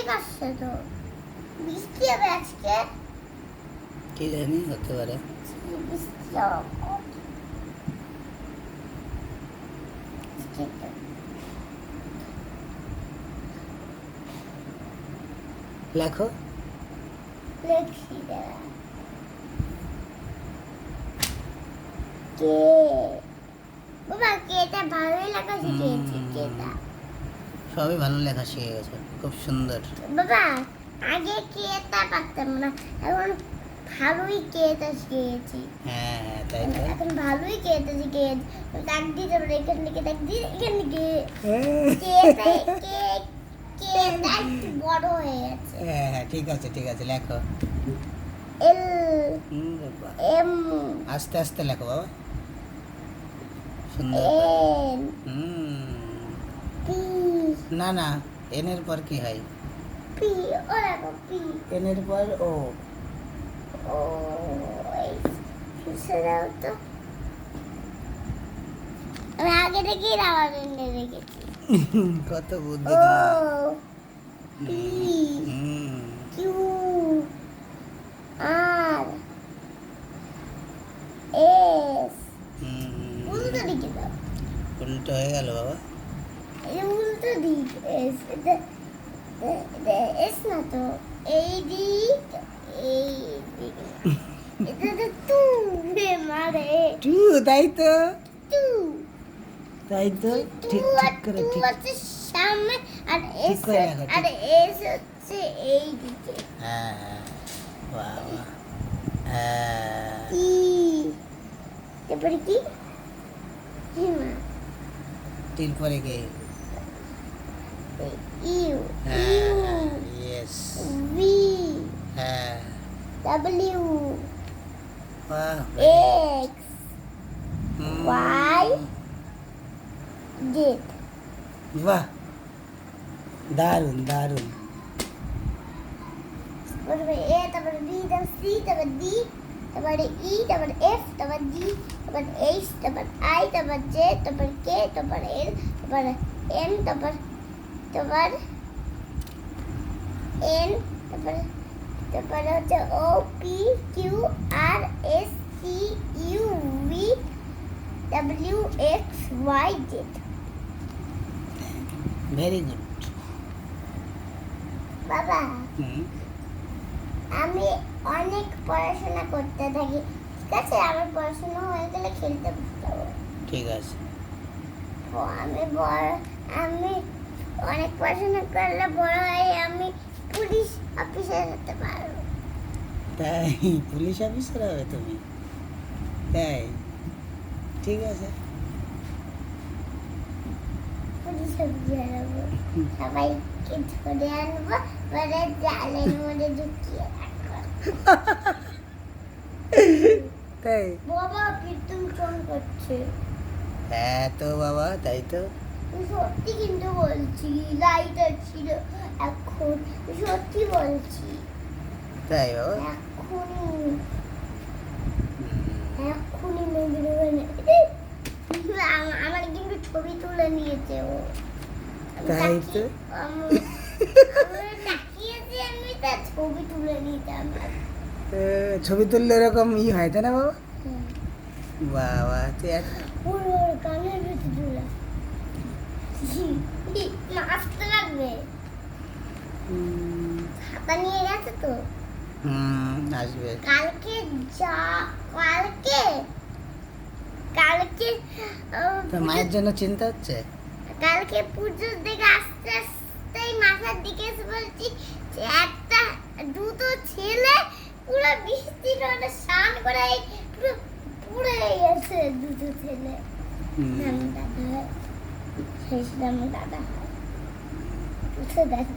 তো। বৃষ্টি হবে আজকে? কি জানি হতে পারে। বৃষ্টি লেখো। লেখছি কে? বাবা কেটা ভালোই লেখা শিখিয়েছি। কেটা সবই ভালো লেখা শিখে গেছে খুব সুন্দর। বাবা আগে কেটা পারতাম না এখন ভালোই কেটা শিখেছি। হ্যাঁ হ্যাঁ তাই তো। এখন ভালোই কেটা শিখেছি। দাগ দিয়ে তারপরে এখান থেকে দাগ দিয়ে এখান থেকে। কেটা কে একটু বড় হয়ে গেছে। হ্যাঁ হ্যাঁ ঠিক আছে ঠিক আছে লেখো। L M. আস্তে আস্তে লেখো বাবা। সুন্দর। হুম না না এনের পর কি হয়? এনের পর ও ও এই পিছে দাও তো? আমি আগে থেকেই রাবার এনে রেখেছি। কত বুদ্ধি কিউ আর এস। উল্টো হয়ে গেল বাবা। উল্টো দিক এস না তো এই দিক এই দিক এটা তো রে মারে টু তাই তো টু তাই তো ঠিক ঠিক করে ঠিক সামনে আর এস আর এস হচ্ছে এই দিকে হ্যাঁ হ্যাঁ বাবা হ্যাঁ ই তারপরে কি হিমা তিন পরে কে ইউ হ্যাঁ ইউ ইয়েস ভি হ্যাঁ ডাব্লিউ বাহ এক্স Y জেড বাহ দারুণ দারুণ তারপরে এ তারপরে বি তারপরে সি তারপরে ডি তারপরে ই তারপরে এফ তারপরে জি তারপরে এইচ তারপরে আই তারপরে জে তারপরে কে তারপরে এল তারপরে এন তারপর তারপর এন তারপরে তারপরে হচ্ছে O P Q R S C U V W X Y Z very good বাবা আমি অনেক পড়াশোনা করতে থাকি। ঠিক আছে আমার পড়াশোনা হয়ে গেলে খেলতে হবে। ঠিক আছে। আমি বড় আমি অনেক পড়াশোনা করলে বড় হয়ে আমি পুলিশ অফিসার হতে পারব। তাই? পুলিশ অফিসার হবে তুমি? তাই? ঠিক আছে। পুলিশ অফিসার হব। সবাইকে ধরে আনব পরে জালের মধ্যে ঢুকিয়ে তাই? বাবা করছে। হ্যাঁ তো বাবা তাই তো। সত্যি কিন্তু বলছি লাইটার ছিল। এখন সত্যি বলছি তাই বাবা। এখনই। এখনই মেঘরোগানে আমার কিন্তু ছবি তুলে নিয়েছে ও। তাই তো। ছবি তুলে নিতাম। ছবি তুললে এরকম ই হয় তাই না বাবা? বাবা তুই ওর কানের ভিতরে তুলে। আসতে লাগবে। হুম, নিয়ে গেছে তো? হুম আসবে। কালকে যা কালকে? কালকে তো মায়ের জন্য চিন্তা হচ্ছে? কালকে পুজোর দিকে আস্তে আস্তেই মাথার দিকে এসে বলছি একটা দুটো ছেলে পুরো বৃষ্টির মধ্যে স্নান করে পুরো পুড়ে গেছে দুটো ছেলে। হুম, আমার দাদা হয় সেই ছিল আমার দাদা হয় বুঝতে দেখো